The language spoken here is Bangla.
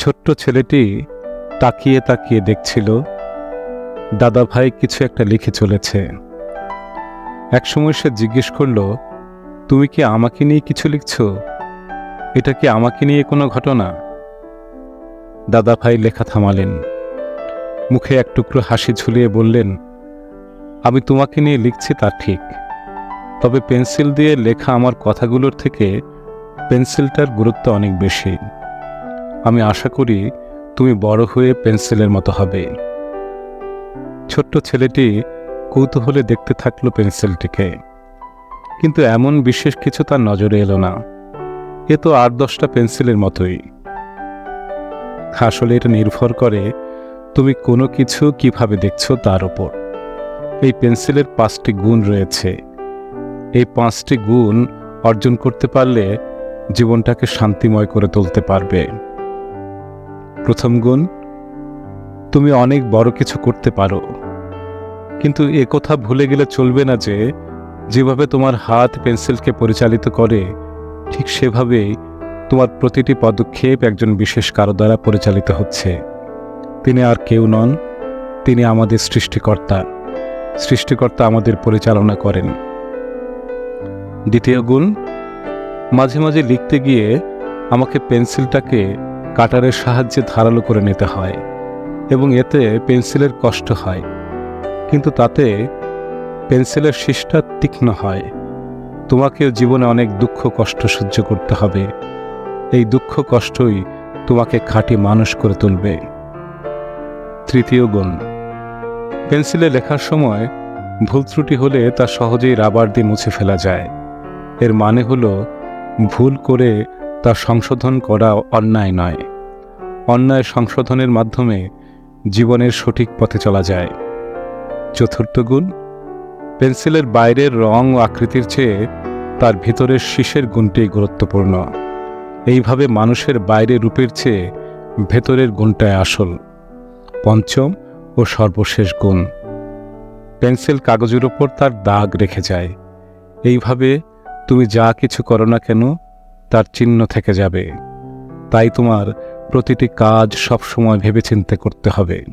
ছোট্ট ছেলেটি তাকিয়ে তাকিয়ে দেখছিল, দাদা ভাই কিছু একটা লিখে চলেছে। একসময় সে জিজ্ঞেস করল, তুমি কি আমাকে নিয়ে কিছু লিখছ? এটা কি আমাকে নিয়ে কোনো ঘটনা? দাদা ভাই লেখা থামালেন। মুখে এক টুকরো হাসি ঝুলিয়ে বললেন, আমি তোমাকে নিয়ে লিখছি তা ঠিক, তবে পেন্সিল দিয়ে লেখা আমার কথাগুলোর থেকে পেন্সিলটার গুরুত্ব অনেক বেশি। আমি আশা করি তুমি বড় হয়ে পেন্সিলের মতো হবে। ছোট্ট ছেলেটি কৌতূহলে দেখতে থাকল পেন্সিলটিকে। কিন্তু এমন বিশেষ কিছু তার নজরে এলো না। এ তো আট দশটা পেন্সিলের মতোই। আসলে এটা নির্ভর করে তুমি কোনো কিছু কীভাবে দেখছ তার ওপর। এই পেন্সিলের পাঁচটি গুণ রয়েছে। এই পাঁচটি গুণ অর্জন করতে পারলে জীবনটাকে শান্তিময় করে তুলতে পারবে। প্রথম গুণ, তুমি অনেক বড় কিছু করতে পারো। কিন্তু এ কথা ভুলে গেলে চলবে না যে, যেভাবে তোমার হাত পেন্সিলকে পরিচালিত করে, ঠিক সেভাবেই তোমার প্রতিটি পদক্ষেপ একজন বিশেষ কারও দ্বারা পরিচালিত হচ্ছে। তিনি আর কেউ নন, তিনি আমাদের সৃষ্টিকর্তা। সৃষ্টিকর্তা আমাদের পরিচালনা করেন। দ্বিতীয় গুণ, মাঝে মাঝে লিখতে গিয়ে আমাকে পেন্সিলটাকে কাটারের সাহায্যে ধারালো করে নিতে হয় এবং এতে পেন্সিলের কষ্ট হয়। কিন্তু তাতে পেন্সিলের শীষটা তীক্ষ্ণ হয়। তোমাকে জীবনে অনেক দুঃখ কষ্ট সহ্য করতে হবে। এই দুঃখ কষ্টই তোমাকে খাঁটি মানুষ করে তুলবে। তৃতীয় গুণ, পেন্সিলে লেখার সময় ভুল ত্রুটি হলে তা সহজেই রাবার দিয়ে মুছে ফেলা যায়। এর মানে হলো ভুল করে তা সংশোধন করা অন্যায় নয়। অন্যায় সংশোধনের মাধ্যমে জীবনের সঠিক পথে চলা যায়। চতুর্থ গুণ, পেন্সিলের বাইরের রং ও আকৃতির চেয়ে তার ভিতরের শীষের গুণটি গুরুত্বপূর্ণ। এইভাবে মানুষের বাইরে রূপের চেয়ে ভেতরের গুণটাই আসল। পঞ্চম ও সর্বশেষ গুণ, পেন্সিল কাগজের ওপর তার দাগ রেখে যায়। এইভাবে তুমি যা কিছু করো না কেন তার চিহ্ন থেকে যাবে। তাই তোমার প্রতিটি কাজ সবসময় ভেবেচিন্তে করতে হবে।